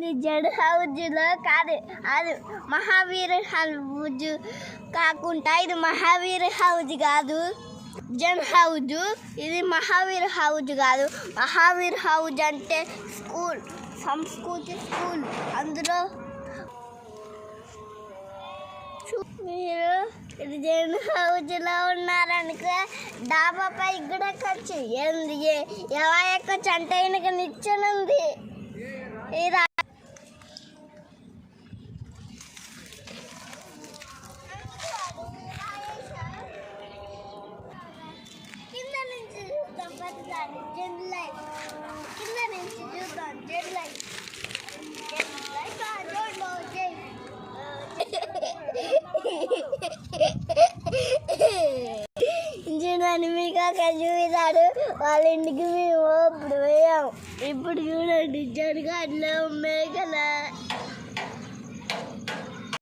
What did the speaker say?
ఇది జడ్ కాదు. అది మహావీర్ హౌజ్ కాకుండా ఇది మహావీర్ హౌజ్ కాదు. జన్ హౌజ్ ఇది మహావీర్ హౌజ్ కాదు. మహావీర్ హౌజ్ అంటే స్కూల్ సంస్కృతి స్కూల్. అందులో మీరు ఇది జన్ హౌజ్లో ఉన్నారనుకో డాబా పై కూడా ఖర్చు ఏంది ఎవరి యొక్క చంట అంటే ఈయనకి నిచ్చెనుంది చూడండి మీకు అక్కడ చూపిస్తాడు వాళ్ళ ఇంటికి మేము ఇప్పుడు పోయాం. ఇప్పుడు చూడండి జరగాడులో మేకల